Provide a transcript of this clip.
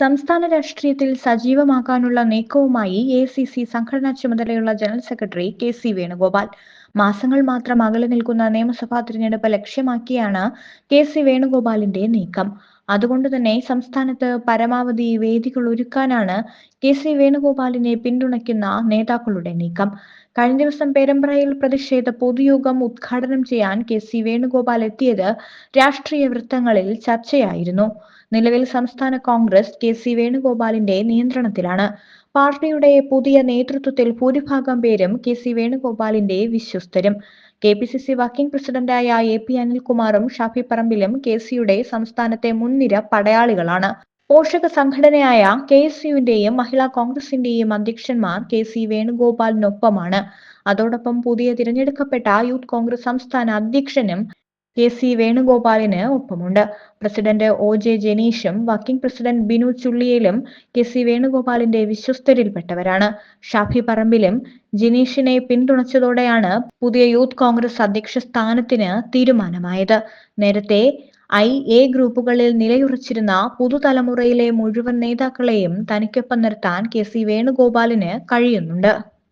സംസ്ഥാന രാഷ്ട്രീയത്തിൽ സജീവമാകാനുള്ള നീക്കവുമായി എ സി സി സംഘടനാ ചുമതലയുള്ള general secretary K C Venugopal. മാസങ്ങൾ മാത്രം അകലെ നിൽക്കുന്ന നിയമസഭാ തിരഞ്ഞെടുപ്പ് ലക്ഷ്യമാക്കിയാണ് കെ സി വേണുഗോപാലിന്റെ നീക്കം. അതുകൊണ്ട് തന്നെ സംസ്ഥാനത്ത് പരമാവധി വേദികൾ ഒരുക്കാനാണ് കെ സി വേണുഗോപാലിനെ പിന്തുണയ്ക്കുന്ന നേതാക്കളുടെ നീക്കം. കഴിഞ്ഞ ദിവസം പേരമ്പ്രയിൽ പ്രതിഷേധ പൊതുയോഗം ഉദ്ഘാടനം ചെയ്യാൻ കെ സി വേണുഗോപാൽ എത്തിയത് രാഷ്ട്രീയ വൃത്തങ്ങളിൽ ചർച്ചയായിരുന്നു. നിലവിൽ സംസ്ഥാന കോൺഗ്രസ് കെ സി വേണുഗോപാലിന്റെ നിയന്ത്രണത്തിലാണ്. പാർട്ടിയുടെ പുതിയ നേതൃത്വത്തിൽ ഭൂരിഭാഗം പേരും കെ സി വേണുഗോപാലിന്റെ വിശ്വസ്തരും. K P C C working പ്രസിഡന്റായ എ പി അനിൽകുമാറും ഷാഫി പറമ്പിലും കെ സിയുടെ സംസ്ഥാനത്തെ മുൻനിര പടയാളികളാണ്. പോഷക സംഘടനയായ കെ എസ് യുവിന്റെയും മഹിളാ കോൺഗ്രസിന്റെയും അധ്യക്ഷന്മാർ കെ സി വേണുഗോപാലിനൊപ്പമാണ്. അതോടൊപ്പം പുതിയ തിരഞ്ഞെടുക്കപ്പെട്ട യൂത്ത് കോൺഗ്രസ് സംസ്ഥാന അധ്യക്ഷനും കെ സി വേണുഗോപാലിന് ഒപ്പമുണ്ട്. പ്രസിഡന്റ് ഒ ജെ ജനീഷും വർക്കിംഗ് പ്രസിഡന്റ് ബിനു ചുള്ളിയിലും കെ സി വേണുഗോപാലിന്റെ വിശ്വസ്തരിൽപ്പെട്ടവരാണ്. ഷാഫി പറമ്പിലും ജനീഷിനെ പിന്തുണച്ചതോടെയാണ് പുതിയ യൂത്ത് കോൺഗ്രസ് അധ്യക്ഷ സ്ഥാനത്തിന് തീരുമാനമായത്. നേരത്തെ ഐ എ ഗ്രൂപ്പുകളിൽ നിലയുറച്ചിരുന്ന പുതുതലമുറയിലെ മുഴുവൻ നേതാക്കളെയും തനിക്കൊപ്പം നിർത്താൻ കെ സി വേണുഗോപാലിന് കഴിയുന്നുണ്ട്.